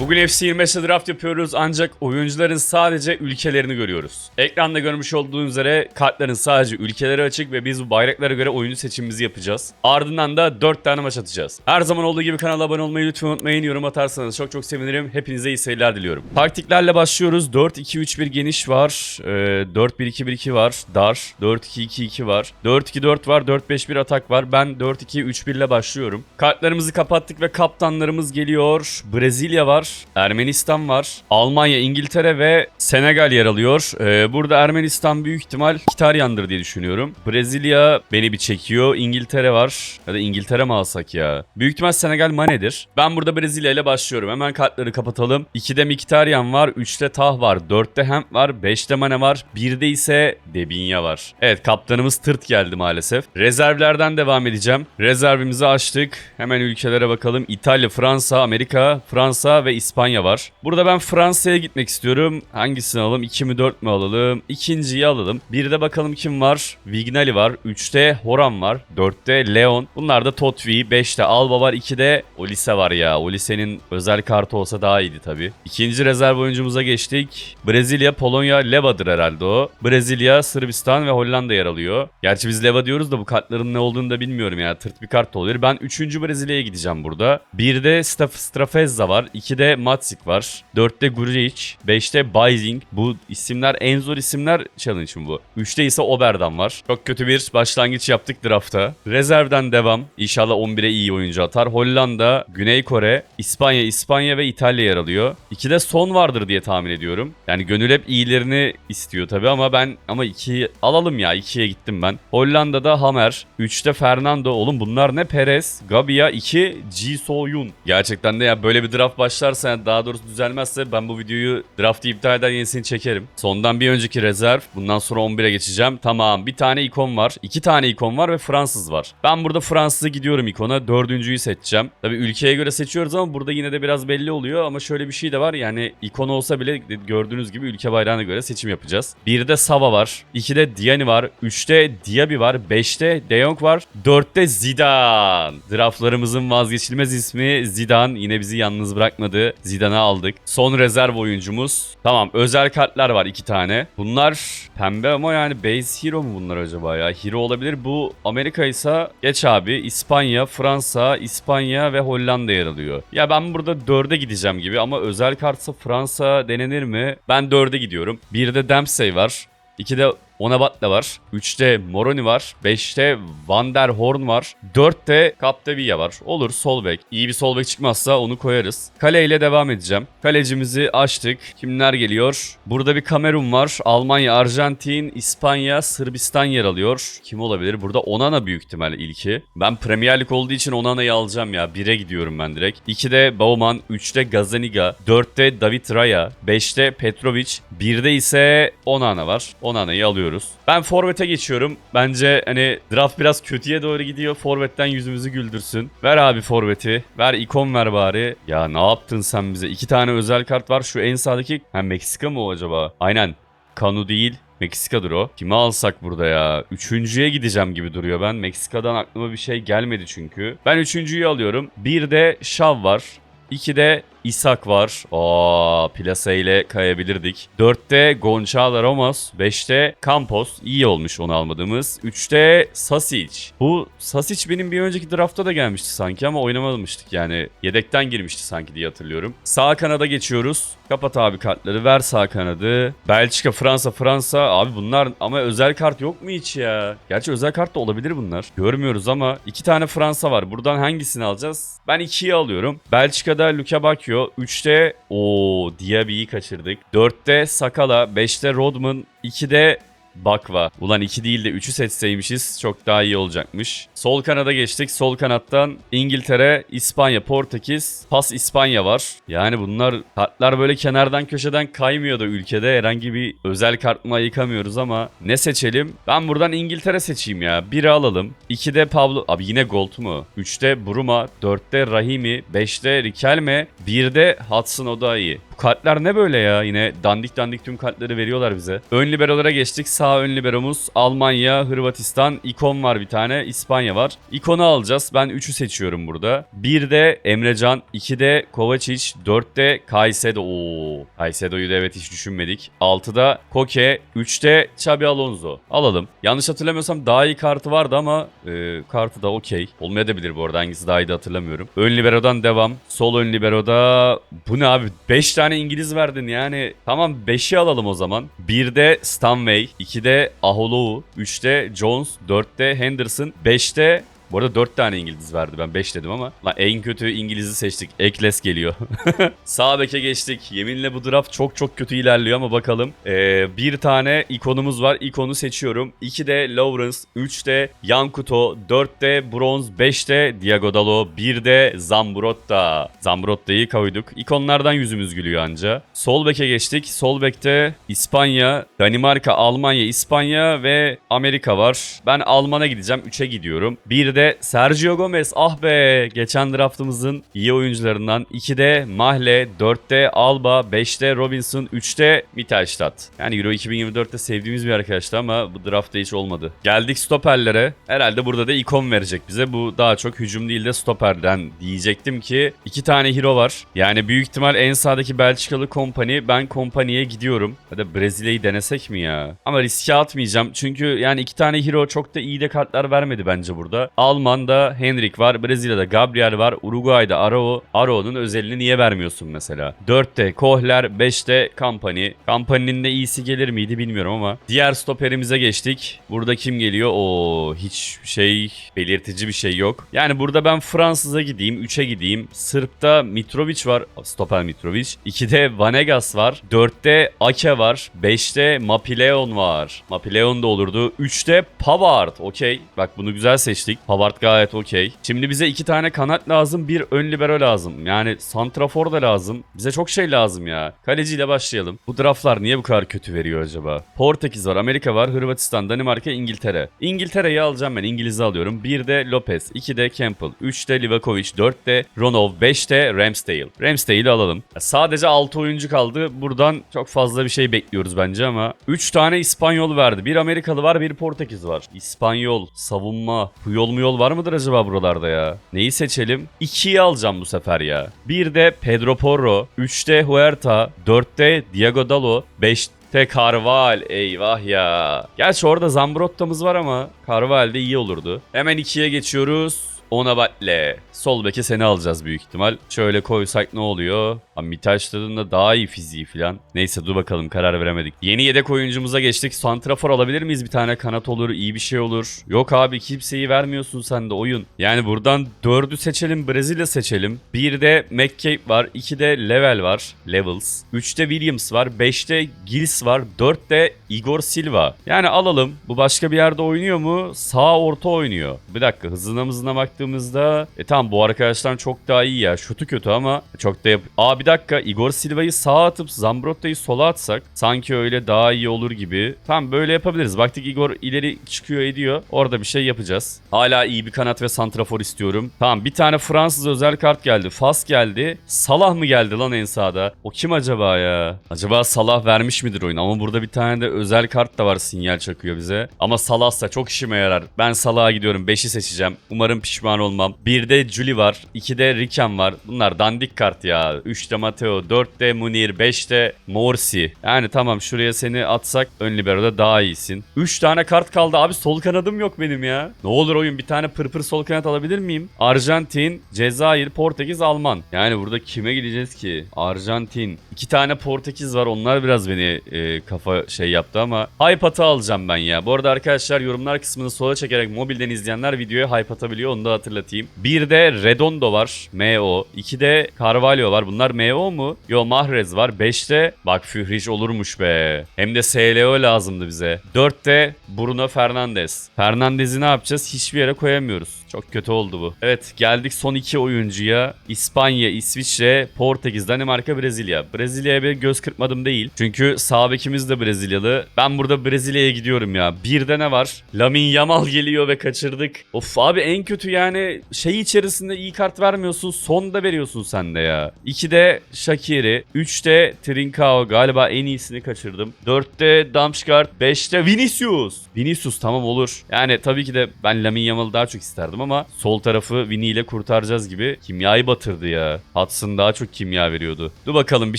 Bugün FC 25'te draft yapıyoruz ancak oyuncuların sadece ülkelerini görüyoruz. Ekranda görmüş olduğunuz üzere kartların sadece ülkeleri açık ve biz bu bayraklara göre oyuncu seçimimizi yapacağız. Ardından da 4 tane maç atacağız. Her zaman olduğu gibi kanala abone olmayı lütfen unutmayın. Yorum atarsanız çok çok sevinirim. Hepinize iyi seyirler diliyorum. Taktiklerle başlıyoruz. 4-2-3-1 geniş var. Ee, 4-1-2-1-2 var. Dar. 4-2-2-2 var. 4-2-4 var. 4-5-1 atak var. Ben 4-2-3-1 ile başlıyorum. Kartlarımızı kapattık ve kaptanlarımız geliyor. Brezilya var. Ermenistan var. Almanya, İngiltere ve Senegal yer alıyor. Ee, burada Ermenistan büyük ihtimal Kitaryan'dır diye düşünüyorum. Brezilya beni bir çekiyor. İngiltere var. Ya da İngiltere mi alsak ya? Büyük ihtimal Senegal Mane'dir. Ben burada Brezilya ile başlıyorum. Hemen kartları kapatalım. 2'de Mkhitaryan var. 3'te Tah var. 4'te Hemp var. 5'te Mane var. 1'de ise Debinya var. Evet kaptanımız tırt geldi maalesef. Rezervlerden devam edeceğim. Rezervimizi açtık. Hemen ülkelere bakalım. İtalya, Fransa, Amerika, Fransa ve İspanya var. Burada ben Fransa'ya gitmek istiyorum. Hangisini alalım? 2 mi 4 mü alalım? İkinciyi alalım. Bir de bakalım kim var? Vignali var. 3'te Horan var. 4'te Leon. Bunlar da Totvi. 5'te Alba var. 2'de Olise var ya. Olise'nin özel kartı olsa daha iyiydi tabii. İkinci rezerv oyuncumuza geçtik. Brezilya, Polonya, Leva'dır herhalde o. Brezilya, Sırbistan ve Hollanda yer alıyor. Gerçi biz Leva diyoruz da bu kartların ne olduğunu da bilmiyorum ya. Tırt bir kart da olabilir. Ben 3. Brezilya'ya gideceğim burada. 1'de Staf Strafezza var. 2'de Matsik var. 4'te Gurjic. 5'te Bayzing. Bu isimler en zor isimler challenge'ın bu. 3'te ise Oberdan var. Çok kötü bir başlangıç yaptık drafta. Rezervden devam. İnşallah 11'e iyi oyuncu atar. Hollanda, Güney Kore, İspanya, İspanya ve İtalya yer alıyor. 2'de son vardır diye tahmin ediyorum. Yani gönül hep iyilerini istiyor tabii ama ben ama 2'yi alalım ya. 2'ye gittim ben. Hollanda'da Hamer, 3'te Fernando. Oğlum bunlar ne? Perez, Gabia, 2 Ji So-yun. Gerçekten de ya böyle bir draft yani daha doğrusu düzelmezse ben bu videoyu draftı iptal eder yenisini çekerim. Sondan bir önceki rezerv. Bundan sonra 11'e geçeceğim. Tamam bir tane ikon var. iki tane ikon var ve Fransız var. Ben burada Fransız'a gidiyorum ikona. Dördüncüyü seçeceğim. Tabii ülkeye göre seçiyoruz ama burada yine de biraz belli oluyor. Ama şöyle bir şey de var. Yani ikon olsa bile gördüğünüz gibi ülke bayrağına göre seçim yapacağız. Bir de Sava var. 2'de Diani var. 3'te Diaby var. 5'te De Jong var. 4'te Zidane. Draftlarımızın vazgeçilmez ismi Zidane. Yine bizi yalnız bırakmadı. Zidane'ı aldık. Son rezerv oyuncumuz. Tamam özel kartlar var iki tane. Bunlar pembe ama yani base hero mu bunlar acaba ya? Hero olabilir. Bu Amerika ise geç abi. İspanya, Fransa, İspanya ve Hollanda yer alıyor. Ya ben burada 4'e gideceğim gibi ama özel kartsa Fransa denenir mi? Ben 4'e gidiyorum. Bir de Dempsey var. 2'de Onabatla var. 3'te Moroni var. 5'te Van der Horn var. 4'te Capdevilla var. Olur sol bek. İyi bir sol bek çıkmazsa onu koyarız. Kale ile devam edeceğim. Kalecimizi açtık. Kimler geliyor? Burada bir Kamerun var. Almanya, Arjantin, İspanya, Sırbistan yer alıyor. Kim olabilir? Burada Onana büyük ihtimal ilki. Ben Premier Lig olduğu için Onana'yı alacağım ya. 1'e gidiyorum ben direkt. 2'de Bauman, 3'te Gazaniga, 4'te David Raya, 5'te Petrovic, 1'de ise Onana var. Onana'yı alıyorum alıyoruz. Ben forvete geçiyorum. Bence hani draft biraz kötüye doğru gidiyor. Forvetten yüzümüzü güldürsün. Ver abi forveti. Ver ikon ver bari. Ya ne yaptın sen bize? İki tane özel kart var. Şu en sağdaki. Ha Meksika mı o acaba? Aynen. Kanu değil. Meksika'dır o. Kimi alsak burada ya? Üçüncüye gideceğim gibi duruyor ben. Meksika'dan aklıma bir şey gelmedi çünkü. Ben üçüncüyü alıyorum. Bir de Şav var. İki de İshak var. Aa, Plase ile kayabilirdik. 4'te Gonçalo Ramos. 5'te Campos. İyi olmuş onu almadığımız. 3'te Sasic. Bu Sasic benim bir önceki draftta da gelmişti sanki ama oynamamıştık yani. Yedekten girmişti sanki diye hatırlıyorum. Sağ kanada geçiyoruz. Kapat abi kartları. Ver sağ kanadı. Belçika, Fransa, Fransa. Abi bunlar ama özel kart yok mu hiç ya? Gerçi özel kart da olabilir bunlar. Görmüyoruz ama iki tane Fransa var. Buradan hangisini alacağız? Ben 2'yi alıyorum. Belçika'da Luka Bakio. 3'te o Diaby'yi kaçırdık. 4'te Sakala, 5'te Rodman, 2'de Bakva. Ulan 2 değil de 3'ü seçseymişiz çok daha iyi olacakmış. Sol kanada geçtik. Sol kanattan İngiltere, İspanya, Portekiz, pas İspanya var. Yani bunlar kartlar böyle kenardan köşeden kaymıyor da ülkede. Herhangi bir özel kart mı yıkamıyoruz ama ne seçelim? Ben buradan İngiltere seçeyim ya. 1'i alalım. 2'de Pablo... Abi yine Gold mu? 3'te Bruma, 4'te Rahimi, 5'te Rikelme, 1'de Hudson Odai. Kartlar ne böyle ya? Yine dandik dandik tüm kartları veriyorlar bize. Ön liberolara geçtik. sağ ön liberomuz Almanya, Hırvatistan, ikon var bir tane, İspanya var. İkonu alacağız. Ben 3'ü seçiyorum burada. 1'de Emrecan, 2'de Kovacic, 4'te Kaysedo. Oo, Kaysedo'yu da evet hiç düşünmedik. 6'da Koke, 3'te Xabi Alonso. Alalım. Yanlış hatırlamıyorsam daha iyi kartı vardı ama e, kartı da okey. Olmayabilir bu arada hangisi daha iyi de hatırlamıyorum. Ön libero'dan devam. Sol ön libero'da bu ne abi? 5 tane İngiliz verdin yani. Tamam 5'i alalım o zaman. 1'de Stanway, 2'de Aholou, 3'te Jones, 4'te Henderson, 5'te bu arada 4 tane İngiliz verdi ben 5 dedim ama. Lan en kötü İngiliz'i seçtik. Ekles geliyor. Sağ beke geçtik. Yeminle bu draft çok çok kötü ilerliyor ama bakalım. Ee, bir tane ikonumuz var. İkonu seçiyorum. 2'de Lawrence, 3'te Yankuto, 4'te Bronze, 5'te Diago Dalo, 1'de Zambrotta. Zambrotta'yı koyduk. İkonlardan yüzümüz gülüyor anca. Sol beke geçtik. Sol bekte İspanya, Danimarka, Almanya, İspanya ve Amerika var. Ben Alman'a gideceğim. 3'e gidiyorum. 1'de Sergio Gomez. Ah be. Geçen draftımızın iyi oyuncularından. 2'de Mahle, 4'te Alba, 5'te Robinson, 3'te Mittelstadt. Yani Euro 2024'te sevdiğimiz bir arkadaştı ama bu draftta hiç olmadı. Geldik stoperlere. Herhalde burada da ikon verecek bize. Bu daha çok hücum değil de stoperden diyecektim ki iki tane hero var. Yani büyük ihtimal en sağdaki Belçikalı kompani. Ben kompaniye gidiyorum. Ya da Brezilya'yı denesek mi ya? Ama riske atmayacağım. Çünkü yani iki tane hero çok da iyi de kartlar vermedi bence burada. Alman'da Henrik var. Brezilya'da Gabriel var. Uruguay'da Arao. Arao'nun özelini niye vermiyorsun mesela? 4'te Kohler, 5'te Company. Company'nin de iyisi gelir miydi bilmiyorum ama. Diğer stoperimize geçtik. Burada kim geliyor? Oo hiç şey belirtici bir şey yok. Yani burada ben Fransız'a gideyim. 3'e gideyim. Sırp'ta Mitrovic var. Stoper Mitrovic. 2'de Vanegas var. 4'te Ake var. 5'te Mapileon var. Mapileon da olurdu. 3'te Pavard. Okey. Bak bunu güzel seçtik. Pavard gayet okey. Şimdi bize iki tane kanat lazım. Bir ön libero lazım. Yani santrafor da lazım. Bize çok şey lazım ya. Kaleciyle başlayalım. Bu draftlar niye bu kadar kötü veriyor acaba? Portekiz var, Amerika var, Hırvatistan, Danimarka, İngiltere. İngiltere'yi alacağım ben. İngiliz'i alıyorum. 1'de Lopez, 2'de Campbell, 3'te Livakovic, 4'te Ronov, 5'te Ramsdale. Ramsdale'i alalım. Sadece 6 oyuncu kaldı. Buradan çok fazla bir şey bekliyoruz bence ama 3 tane İspanyol verdi. Bir Amerikalı var, bir Portekiz var. İspanyol, savunma, Puyol muyol var mıdır acaba buralarda ya? Neyi seçelim? 2'yi alacağım bu sefer ya. 1'de Pedro Porro, 3'te Huerta, 4'te Diego Dalo, 5'te Carval. Eyvah ya. Gerçi orada Zambrotta'mız var ama Carval de iyi olurdu. Hemen 2'ye geçiyoruz. Ona batle. Sol beke seni alacağız büyük ihtimal. Şöyle koysak ne oluyor? Abi Mittelstadt'ın da daha iyi fiziği falan. Neyse dur bakalım karar veremedik. Yeni yedek oyuncumuza geçtik. Santrafor alabilir miyiz? Bir tane kanat olur, iyi bir şey olur. Yok abi kimseyi vermiyorsun sen de oyun. Yani buradan 4'ü seçelim, Brezilya seçelim. 1'de McCabe var, 2'de Level var, Levels. 3'te Williams var, 5'te Gils var, 4'te Igor Silva. Yani alalım. Bu başka bir yerde oynuyor mu? Sağ orta oynuyor. Bir dakika hızına mızına baktığımızda e tamam bu arkadaşlar çok daha iyi ya. Şutu kötü ama çok da yap... Aa bir dakika Igor Silva'yı sağa atıp Zambrotta'yı sola atsak sanki öyle daha iyi olur gibi. Tamam böyle yapabiliriz. Baktık Igor ileri çıkıyor ediyor. Orada bir şey yapacağız. Hala iyi bir kanat ve santrafor istiyorum. Tamam bir tane Fransız özel kart geldi. Fas geldi. Salah mı geldi lan en sağda? O kim acaba ya? Acaba Salah vermiş midir oyun? Ama burada bir tane de özel kart da var sinyal çakıyor bize. Ama Salah'sa çok işime yarar. Ben Salah'a gidiyorum. 5'i seçeceğim. Umarım pişman olmam. 1'de Juli var. 2'de Riken var. Bunlar dandik kart ya. 3'te Mateo. 4'te Munir. 5'te Morsi. Yani tamam şuraya seni atsak ön libero'da daha iyisin. 3 tane kart kaldı. Abi sol kanadım yok benim ya. Ne olur oyun bir tane pırpır sol kanat alabilir miyim? Arjantin, Cezayir, Portekiz, Alman. Yani burada kime gideceğiz ki? Arjantin. İki tane Portekiz var. Onlar biraz beni e, kafa şey yaptı ama hype atı alacağım ben ya. Bu arada arkadaşlar yorumlar kısmını sola çekerek mobilden izleyenler videoya hype atabiliyor. Onu da hatırlatayım. Bir de Redondo var. MO. İki de Carvalho var. Bunlar MO mu? Yo Mahrez var. Beşte bak Führiş olurmuş be. Hem de SLO lazımdı bize. Dörtte Bruno Fernandes. Fernandez'i ne yapacağız? Hiçbir yere koyamıyoruz. Çok kötü oldu bu. Evet geldik son iki oyuncuya. İspanya, İsviçre, Portekiz, Danimarka, Brezilya. Brezilya'ya bir göz kırpmadım değil. Çünkü sağ bekimiz de Brezilyalı. Ben burada Brezilya'ya gidiyorum ya. Bir de ne var? Lamin Yamal geliyor ve kaçırdık. Of abi en kötü yani şey içerisinde iyi kart vermiyorsun. Sonda veriyorsun sen de ya. 2'de Shakiri. 3'te Trincao galiba en iyisini kaçırdım. 4'te Damsgaard. 5'te Vinicius. Vinicius tamam olur. Yani tabii ki de ben Lamin Yamal'ı daha çok isterdim ama sol tarafı Vini ile kurtaracağız gibi kimyayı batırdı ya. Hudson daha çok kimya veriyordu. Dur bakalım bir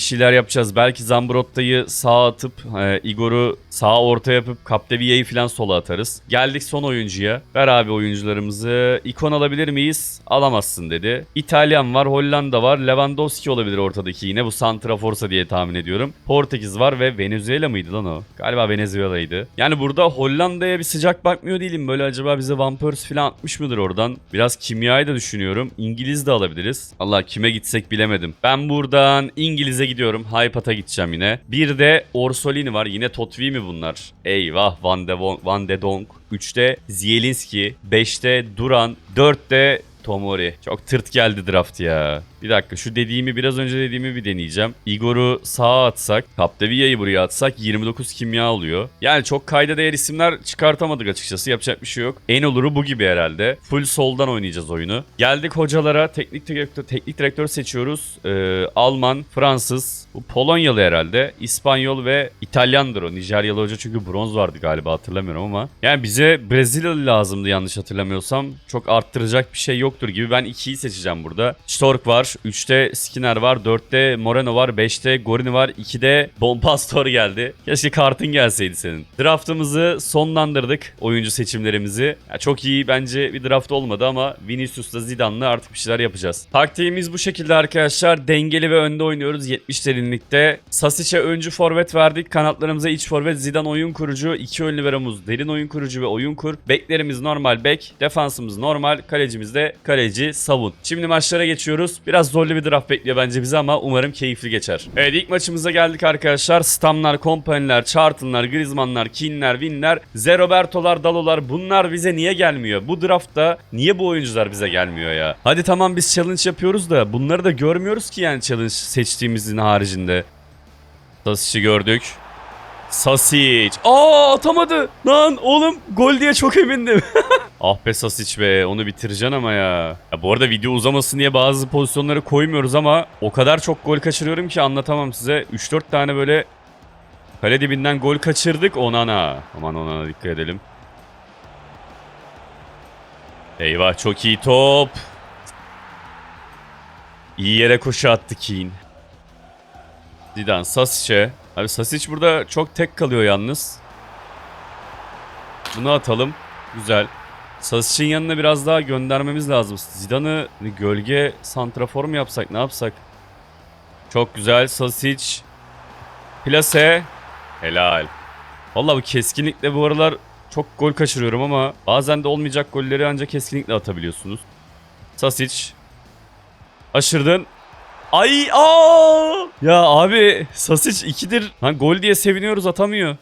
şeyler yapacağız. Belki Zambrotta'yı sağa atıp e, Igor'u sağa orta yapıp Capdevia'yı falan sola atarız. Geldik son oyuncuya. Ver abi oyuncularımızı. İkon alabilir miyiz? Alamazsın dedi. İtalyan var, Hollanda var. Lewandowski olabilir ortadaki yine. Bu Santraforsa diye tahmin ediyorum. Portekiz var ve Venezuela mıydı lan o? Galiba Venezuela'ydı. Yani burada Hollanda'ya bir sıcak bakmıyor değilim. Böyle acaba bize Van Persie falan atmış mıdır oradan? Biraz kimyayı da düşünüyorum. İngiliz de alabiliriz. Allah kime gitsek bilemedim. Ben buradan İngiliz'e gidiyorum. Haypat'a gideceğim yine. Bir de Orsolini var. Yine Totvi mi bunlar? Eyvah Van de, Von- Van de Donk. 3'te Zielinski. 5'te Duran. 4'te Tomori. Çok tırt geldi draft ya. Bir dakika şu dediğimi biraz önce dediğimi bir deneyeceğim. Igor'u sağa atsak, Capdevia'yı buraya atsak 29 kimya alıyor. Yani çok kayda değer isimler çıkartamadık açıkçası. Yapacak bir şey yok. En oluru bu gibi herhalde. Full soldan oynayacağız oyunu. Geldik hocalara. Teknik direktör, teknik direktör seçiyoruz. Ee, Alman, Fransız, bu Polonyalı herhalde. İspanyol ve İtalyandır o. Nijeryalı hoca çünkü bronz vardı galiba hatırlamıyorum ama. Yani bize Brezilyalı lazımdı yanlış hatırlamıyorsam. Çok arttıracak bir şey yoktur gibi. Ben 2'yi seçeceğim burada. Stork var. 3'te Skinner var. 4'te Moreno var. 5'te Gorini var. 2'de Bompastor geldi. Keşke kartın gelseydi senin. Draftımızı sonlandırdık. Oyuncu seçimlerimizi. Ya çok iyi bence bir draft olmadı ama Vinicius'la Zidane'la artık bir şeyler yapacağız. Taktiğimiz bu şekilde arkadaşlar. Dengeli ve önde oynuyoruz 70 derinlikte. Sasic'e öncü forvet verdik. Kanatlarımıza iç forvet. Zidane oyun kurucu. iki ön liberomuz derin oyun kurucu ve oyun kur. Beklerimiz normal bek. Defansımız normal. Kalecimiz de kaleci savun. Şimdi maçlara geçiyoruz. Biraz zorlu bir draft bekliyor bence bizi ama umarım keyifli geçer. Evet ilk maçımıza geldik arkadaşlar. Stamlar, Kompanyler, Charlton'lar, Griezmann'lar, Kinler, Winler, Zeroberto'lar, Dalo'lar bunlar bize niye gelmiyor? Bu draftta niye bu oyuncular bize gelmiyor ya? Hadi tamam biz challenge yapıyoruz da bunları da görmüyoruz ki yani challenge seçtiğimizin haricinde. Sasic'i gördük. Sasic. Aa atamadı. Lan oğlum gol diye çok emindim. ah be Sasic be onu bitireceksin ama ya. ya. Bu arada video uzamasın diye bazı pozisyonları koymuyoruz ama o kadar çok gol kaçırıyorum ki anlatamam size. 3-4 tane böyle kale dibinden gol kaçırdık Onana. Aman Onana dikkat edelim. Eyvah çok iyi top. İyi yere koşu attı Keane. Zidane Sasic'e. Abi Sasic burada çok tek kalıyor yalnız. Bunu atalım. Güzel. Sasic'in yanına biraz daha göndermemiz lazım. Zidane'ı gölge santrafor mu yapsak ne yapsak? Çok güzel. Sasic. Plase. Helal. Vallahi bu keskinlikle bu aralar çok gol kaçırıyorum ama bazen de olmayacak golleri ancak keskinlikle atabiliyorsunuz. Sasic. Aşırdın. Ay aa! Ya abi Sasic 2'dir. Lan gol diye seviniyoruz atamıyor.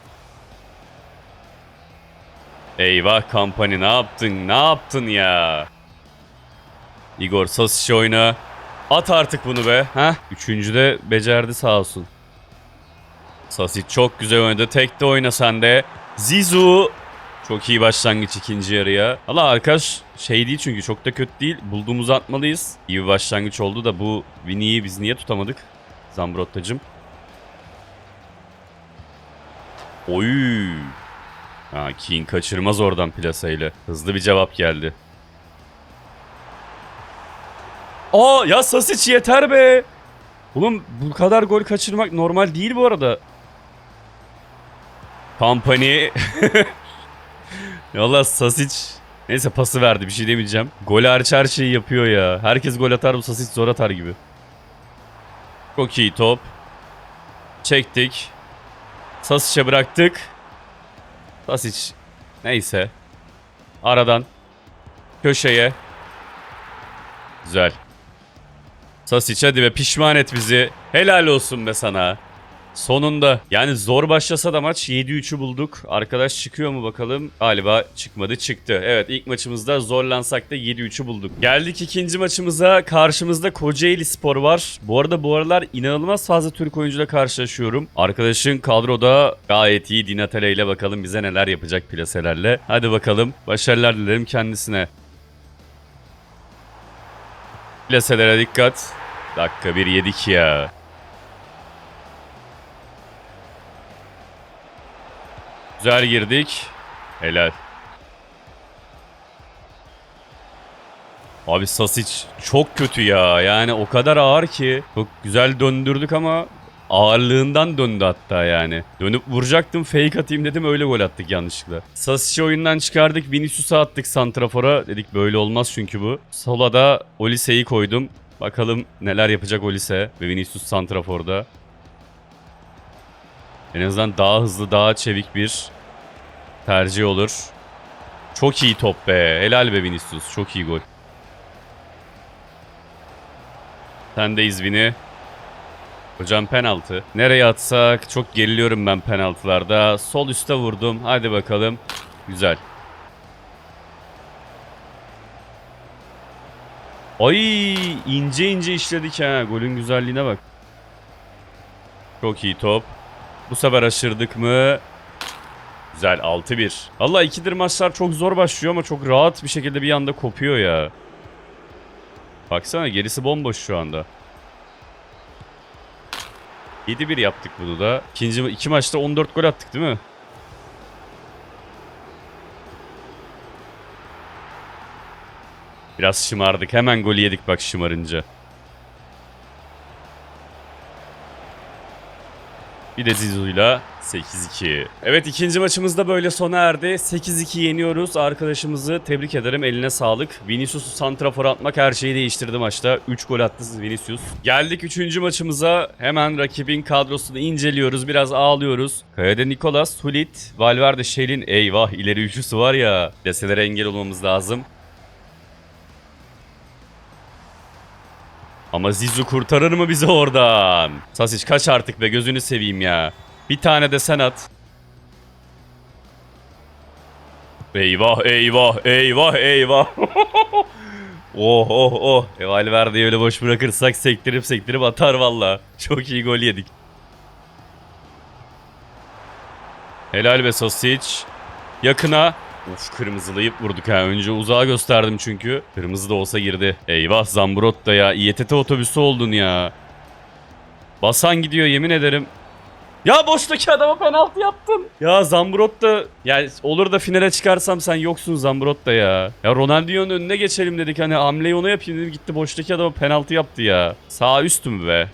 Eyvah kampanya ne yaptın? Ne yaptın ya? Igor Sasic oyna. At artık bunu be. Ha? Üçüncüde becerdi sağ olsun. Sasic çok güzel oynadı. Tek de oyna sen de. Zizu. Çok iyi başlangıç ikinci yarıya. Allah arkadaş şey değil çünkü çok da kötü değil. Bulduğumuzu atmalıyız. İyi bir başlangıç oldu da bu Vini'yi biz niye tutamadık? Zambrottacım. Oy. Ha, King kaçırmaz oradan plasayla. Hızlı bir cevap geldi. Aa ya Sasic yeter be. Oğlum bu kadar gol kaçırmak normal değil bu arada. Company. Valla Sasic neyse pası verdi bir şey demeyeceğim. Gol hariç her şeyi yapıyor ya. Herkes gol atar bu Sasic zor atar gibi. Çok iyi top. Çektik. Sasic'e bıraktık. Sasic neyse. Aradan. Köşeye. Güzel. Sasic hadi be pişman et bizi. Helal olsun be sana. Sonunda. Yani zor başlasa da maç 7-3'ü bulduk. Arkadaş çıkıyor mu bakalım? Galiba çıkmadı çıktı. Evet ilk maçımızda zorlansak da 7-3'ü bulduk. Geldik ikinci maçımıza. Karşımızda Kocaeli Spor var. Bu arada bu aralar inanılmaz fazla Türk oyuncuyla karşılaşıyorum. Arkadaşın kadroda gayet iyi Dinatale ile bakalım bize neler yapacak plaselerle. Hadi bakalım. Başarılar dilerim kendisine. Plaselere dikkat. Dakika bir yedik ya. Güzel girdik. Helal. Abi Sasic çok kötü ya. Yani o kadar ağır ki. Çok güzel döndürdük ama ağırlığından döndü hatta yani. Dönüp vuracaktım fake atayım dedim öyle gol attık yanlışlıkla. Sasic'i oyundan çıkardık Vinicius'a attık Santrafor'a. Dedik böyle olmaz çünkü bu. Sola da Olise'yi koydum. Bakalım neler yapacak Olise ve Vinicius Santrafor'da. En azından daha hızlı, daha çevik bir tercih olur. Çok iyi top be. Helal be Vinicius. Çok iyi gol. Sen de izvini. Hocam penaltı. Nereye atsak? Çok geriliyorum ben penaltılarda. Sol üste vurdum. Hadi bakalım. Güzel. Ay ince ince işledik ha. Golün güzelliğine bak. Çok iyi top. Bu sefer aşırdık mı? Güzel 6-1. Valla ikidir maçlar çok zor başlıyor ama çok rahat bir şekilde bir anda kopuyor ya. Baksana gerisi bomboş şu anda. 7-1 yaptık bunu da. İkinci, iki maçta 14 gol attık değil mi? Biraz şımardık. Hemen golü yedik bak şımarınca. Bir de Zizou'yla 8-2. Evet ikinci maçımız da böyle sona erdi. 8-2 yeniyoruz. Arkadaşımızı tebrik ederim. Eline sağlık. Vinicius'u santrafor atmak her şeyi değiştirdi maçta. 3 gol attı Vinicius. Geldik üçüncü maçımıza. Hemen rakibin kadrosunu inceliyoruz. Biraz ağlıyoruz. Kaya'da Nicolas, Hulit, Valverde, Şelin. Eyvah ileri üçlüsü var ya. Deselere engel olmamız lazım. Ama Zizou kurtarır mı bizi oradan? Sasic kaç artık be gözünü seveyim ya. Bir tane de sen at. Eyvah eyvah eyvah eyvah. oh oh oh. E, Valverde'yi öyle boş bırakırsak sektirip sektirip atar valla. Çok iyi gol yedik. Helal be Sosic. Yakına. Uf kırmızılayıp vurduk ha. Önce uzağa gösterdim çünkü. Kırmızı da olsa girdi. Eyvah Zambrot da ya. İETT otobüsü oldun ya. Basan gidiyor yemin ederim. Ya boştaki adama penaltı yaptın. Ya Zambrot da yani olur da finale çıkarsam sen yoksun Zambrot da ya. Ya Ronaldinho'nun önüne geçelim dedik hani hamleyi ona yapayım dedim gitti boştaki adama penaltı yaptı ya. Sağ üstüm be.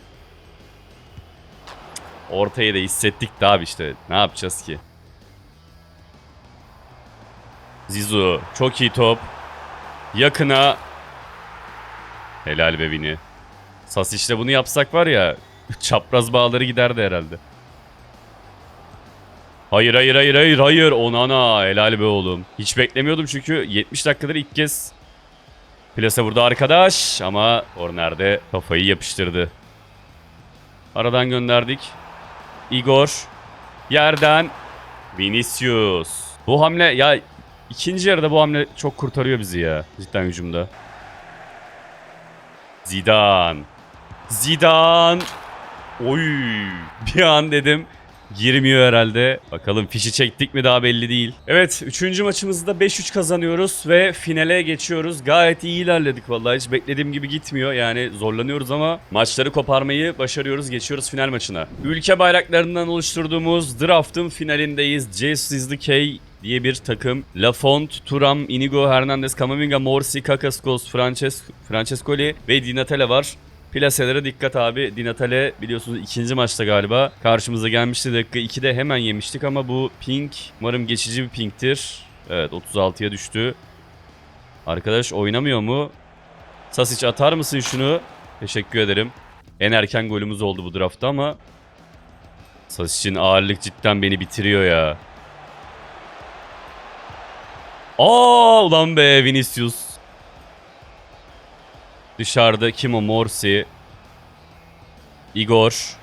Ortayı da hissettik de abi işte ne yapacağız ki. Zizu çok iyi top. Yakına. Helal be Vini. Sasic'le bunu yapsak var ya çapraz bağları giderdi herhalde. Hayır hayır hayır hayır hayır onana helal be oğlum. Hiç beklemiyordum çünkü 70 dakikadır ilk kez plase vurdu arkadaş ama Orner'de kafayı yapıştırdı. Aradan gönderdik. Igor yerden Vinicius. Bu hamle ya ikinci yarıda bu hamle çok kurtarıyor bizi ya cidden hücumda. Zidane. Zidane. Oy. Bir an dedim. Girmiyor herhalde. Bakalım fişi çektik mi daha belli değil. Evet 3. maçımızda 5-3 kazanıyoruz ve finale geçiyoruz. Gayet iyi ilerledik vallahi hiç beklediğim gibi gitmiyor. Yani zorlanıyoruz ama maçları koparmayı başarıyoruz. Geçiyoruz final maçına. Ülke bayraklarından oluşturduğumuz draft'ın finalindeyiz. Jesus the K diye bir takım. Lafont, Turam, Inigo, Hernandez, Camavinga, Morsi, Kakaskos, Frances Francescoli ve Di Natale var. Plaselere dikkat abi. Di Natale biliyorsunuz ikinci maçta galiba karşımıza gelmişti. Dakika 2'de hemen yemiştik ama bu ping umarım geçici bir pingtir. Evet 36'ya düştü. Arkadaş oynamıyor mu? Sasic atar mısın şunu? Teşekkür ederim. En erken golümüz oldu bu draftta ama Sasic'in ağırlık cidden beni bitiriyor ya. Aa ulan be Vinicius. Dışarıda kim o Morsi? Igor.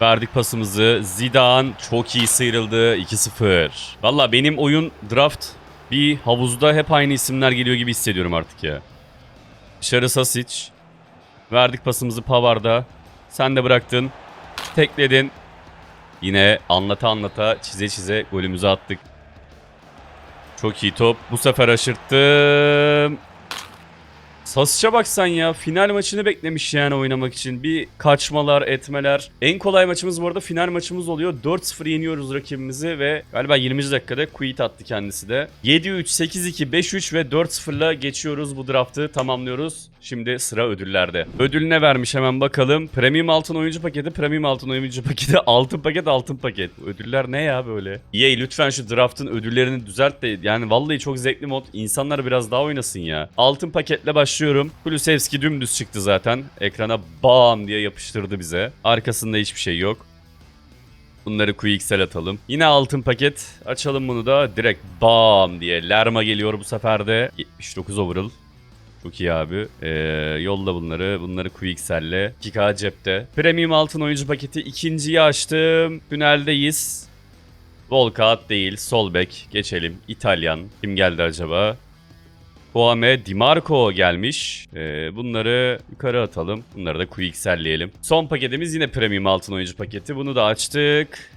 Verdik pasımızı. Zidane çok iyi sıyrıldı. 2-0. Valla benim oyun draft bir havuzda hep aynı isimler geliyor gibi hissediyorum artık ya. Dışarı Sasic. Verdik pasımızı Pavard'a. Sen de bıraktın. Tekledin. Yine anlata anlata çize çize golümüzü attık. Çok iyi top. Bu sefer aşırttım. Sasic'e bak sen ya. Final maçını beklemiş yani oynamak için. Bir kaçmalar, etmeler. En kolay maçımız bu arada final maçımız oluyor. 4-0 yeniyoruz rakibimizi ve galiba 20. dakikada quit attı kendisi de. 7-3, 8-2, 5-3 ve 4-0'la geçiyoruz bu draftı. Tamamlıyoruz. Şimdi sıra ödüllerde. Ödül ne vermiş hemen bakalım. Premium altın oyuncu paketi, premium altın oyuncu paketi, altın paket, altın paket. Ödüller ne ya böyle? EA lütfen şu draftın ödüllerini düzelt de yani vallahi çok zevkli mod. İnsanlar biraz daha oynasın ya. Altın paketle başlıyorum. Kulusevski dümdüz çıktı zaten. Ekrana bam diye yapıştırdı bize. Arkasında hiçbir şey yok. Bunları QXL atalım. Yine altın paket. Açalım bunu da direkt bam diye. Lerma geliyor bu sefer de. 79 overall. Çok iyi abi. Ee, yolla bunları. Bunları QXL'le. 2K cepte. Premium altın oyuncu paketi ikinciyi açtım. Tüneldeyiz. Volkat değil. Sol bek. Geçelim. İtalyan. Kim geldi acaba? Boame Dimarco gelmiş. Ee, bunları yukarı atalım. Bunları da QXL'leyelim. Son paketimiz yine premium altın oyuncu paketi. Bunu da açtık.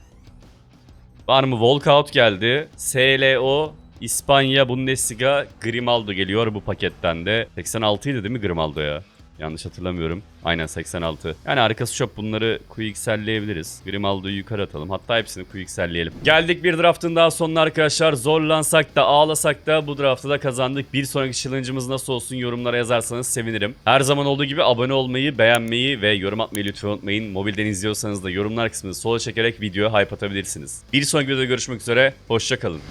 Var mı? Walkout geldi. SLO İspanya Bundesliga Grimaldo geliyor bu paketten de. 86 idi değil mi Grimaldo ya? Yanlış hatırlamıyorum. Aynen 86. Yani arkası şop bunları QXL'leyebiliriz. Grimaldo'yu yukarı atalım. Hatta hepsini QXL'leyelim. Geldik bir draftın daha sonuna arkadaşlar. Zorlansak da ağlasak da bu draftı da kazandık. Bir sonraki challenge'ımız nasıl olsun yorumlara yazarsanız sevinirim. Her zaman olduğu gibi abone olmayı, beğenmeyi ve yorum atmayı lütfen unutmayın. Mobilden izliyorsanız da yorumlar kısmını sola çekerek videoya hype atabilirsiniz. Bir sonraki videoda görüşmek üzere. Hoşçakalın.